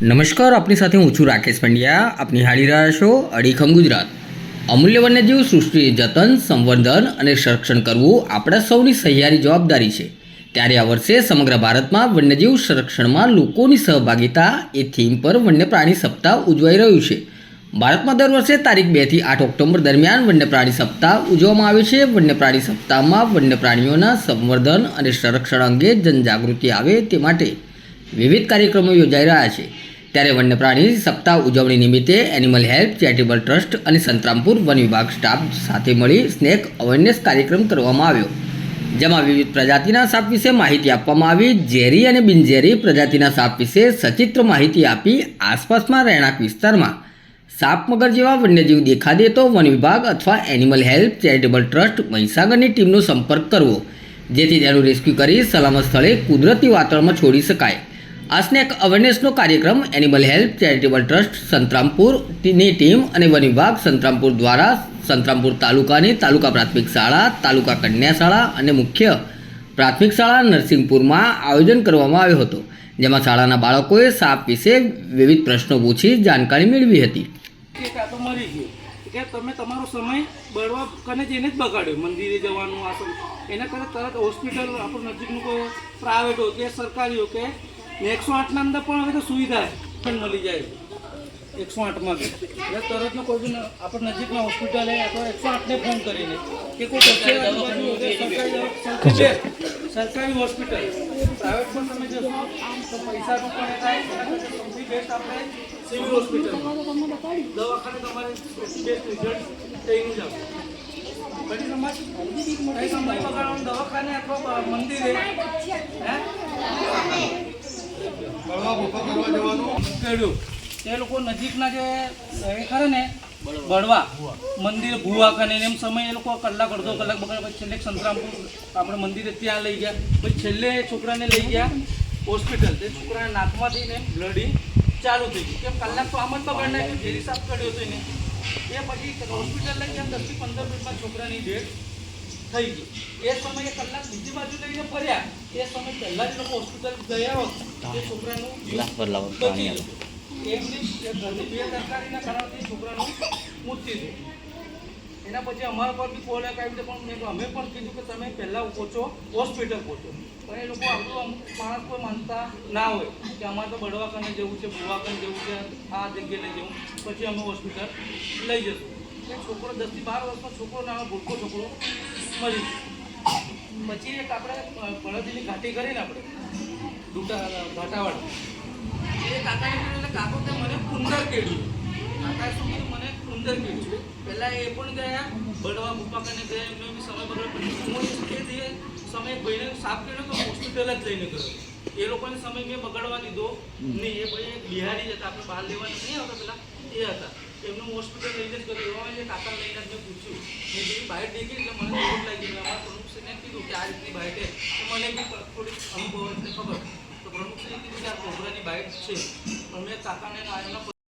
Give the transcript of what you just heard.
નમસ્કાર, આપની સાથે હું છું રાકેશ પંડ્યા. આપ નિહાળી રહ્યા છો અડીખમ ગુજરાત અમૂલ્ય વન્યજીવ સૃષ્ટિ, જતન, સંવર્ધન અને સંરક્ષણ કરવું આપણા સૌની સહિયારી જવાબદારી છે. ત્યારે આ વર્ષે સમગ્ર ભારતમાં વન્યજીવ સંરક્ષણમાં લોકોની સહભાગિતા એ થીમ પર વન્ય પ્રાણી સપ્તાહ ઉજવાઈ રહ્યું છે. ભારતમાં દર વર્ષે તારીખ બેથી આઠ ઓક્ટોબર દરમિયાન વન્ય પ્રાણી સપ્તાહ ઉજવવામાં આવે છે. વન્ય પ્રાણી સપ્તાહમાં વન્ય પ્રાણીઓના સંવર્ધન અને સંરક્ષણ અંગે જનજાગૃતિ આવે તે માટે વિવિધ કાર્યક્રમો યોજાઈ રહ્યા છે. ત્યારે વન્ય પ્રાણી સપ્તાહ ઉજવણી નિમિત્તે એનિમલ હેલ્પ, ચેરિટેબલ ટ્રસ્ટ અને સંતરામપુર વન વિભાગ સ્ટાફ સાથે મળી સ્નેક અવેરનેસ કાર્યક્રમ કરવામાં આવ્યો. જેમાં વિવિધ પ્રજાતિના સાપ વિશે માહિતી આપવામાં આવી. ઝેરી અને બિનઝેરી પ્રજાતિના સાપ વિશે સચિત્ર માહિતી આપી આસપાસમાં રહેણાંક વિસ્તારમાં. સાપ મગર જેવા વન્યજીવ દેખા દે તો વન વિભાગ અથવા એનિમલ હેલ્પ, ચેરિટેબલ ટ્રસ્ટ મહીસાગરની ટીમનો સંપર્ક કરવો, જેથી તેનું રેસ્ક્યુ કરી સલામત સ્થળે કુદરતી વાતાવરણમાં છોડી શકાય. આ સ્નેક અવેરનેસનો કાર્યક્રમ એનિમલ હેલ્પ ચેરિટેબલ ટ્રસ્ટ સંતરામપુરની ટીમ અને વન વિભાગ સંતરામપુર દ્વારા સંતરામપુર તાલુકાની તાલુકા પ્રાથમિક શાળા, તાલુકા કન્યા શાળા અને મુખ્ય પ્રાથમિક શાળા નરસિંહપુરમાં આયોજન કરવામાં આવ્યો હતો. જેમાં શાળાના બાળકોએ સાપ વિશે વિવિધ પ્રશ્નો પૂછી જાણકારી મેળવી હતી. કે તમે તમારો સમય બળવા કને જઈને જ બગાડ્યો. મંદિરે જવાનું, આ એના કરતાં તરત હોસ્પિટલ આપણું નજીકનું કોઈ પ્રાઇવેટ હોય કે સરકારી હોય કે એકસો આઠના અંદર પણ હવે તો સુવિધા પણ મળી જાય એકસો આઠમાં બી. એટલે તરતનો કોઈ બી ન- આપણે નજીકના હોસ્પિટલે અથવા એકસો આઠને ફોન કરીને કે કોઈ સરકારી સરકારી હોસ્પિટલ પ્રાઇવેટમાં તમે જશો તો પૈસાનું પણ થાય સૌથી બેસ્ટ આપણે સિવિલ હોસ્પિટલ દવાખાને તમારે સૌથી બેસ્ટ રિઝલ્ટ થઈને જાવ પછી સમાજ કઈ સમય દવાખાને અથવા મંદિરે હે? તે લોકો નજીકના જે એ ખરા ને, બળવા, મંદિર ભૂવા કને એમ સમય એ લોકો કલાક, અડધો કલાક બગાડ, પછી છેલ્લે સંતરામપુર આપણે મંદિરે ત્યાં લઈ ગયા. પછી છેલ્લે છોકરાને લઈ ગયા હોસ્પિટલ. તે છોકરાના નાકમાંથી ને બ્લડિંગ ચાલુ થઈ ગયું કેમ કલાક તો આમ જ બગાડ નાખ્યું ઝેરી સાફ કર્યો હતો એને. એ પછી હોસ્પિટલ લઈ ગયા, દસથી પંદર મિનિટમાં છોકરાની ડેથ. થઈ ગયું એ સમયે કલાક બીજી બાજુ લઈને ફર્યા. એ સમય પહેલા જ લોકો હોસ્પિટલ ગયા હોત. એ છોકરાનું. એમની ઘરની બે તરકારીના કારણે છોકરાનું મૃત્યુ થયું એના પછી અમારા પર બી કોલ આવી રીતે પણ મેં અમે પણ કીધું કે તમે પહેલાં પહોંચો હોસ્પિટલ પહોંચો. પણ એ લોકો આપણું અમુક માણસ કોઈ માનતા ના હોય કે અમારે તો બળવા જવું છે ભૂવા જવું છે આ જગ્યાએ લઈ જવું. પછી અમે હોસ્પિટલ લઈ જશું. એ છોકરો દસથી બાર વર્ષનો છોકરો નાનો ભૂલકો છોકરો મરી. પછી એક આપણે પડદીની ઘાટી કરીને આપણે ડૂટા ઘાટાવાળા. એ કાકાને કીધું એટલે કાકો કે મને કુંદર કેળ્યું. કાકાએ શું કીધું? મને કુંદર કેળ્યું. પહેલાં એ પણ ગયા બળવા મૂકવા કરીને ગયા એમનો બી સમય બગડ પછી હું એ જે સમય ભાઈને સાફ કર્યો તો હોસ્પિટલ જ લઈને ગયો. એ લોકોને સમય મેં બગાડવા દીધો. નહીં એ ભાઈ બિહારી જ હતા આપણે બહાર લેવાની નહીં આવતા પેલા એ હતા. એમનું હોસ્પિટલ લઈને જ ગયો. એવા જે કાકા લઈને જ પૂછ્યું. મેં જેવી બહાર દેખી એટલે મને ખોટ લાગી ગયું. અમારા પ્રમુખશ્રીને કીધું કે આ રીતની બાઇટ તો મને બી થોડીક અનુભવ એટલે ખબર. તો પ્રમુખશ્રીએ કીધું કે આ કોબરાની બાઇટ છે. પણ મેં કાકાને એમના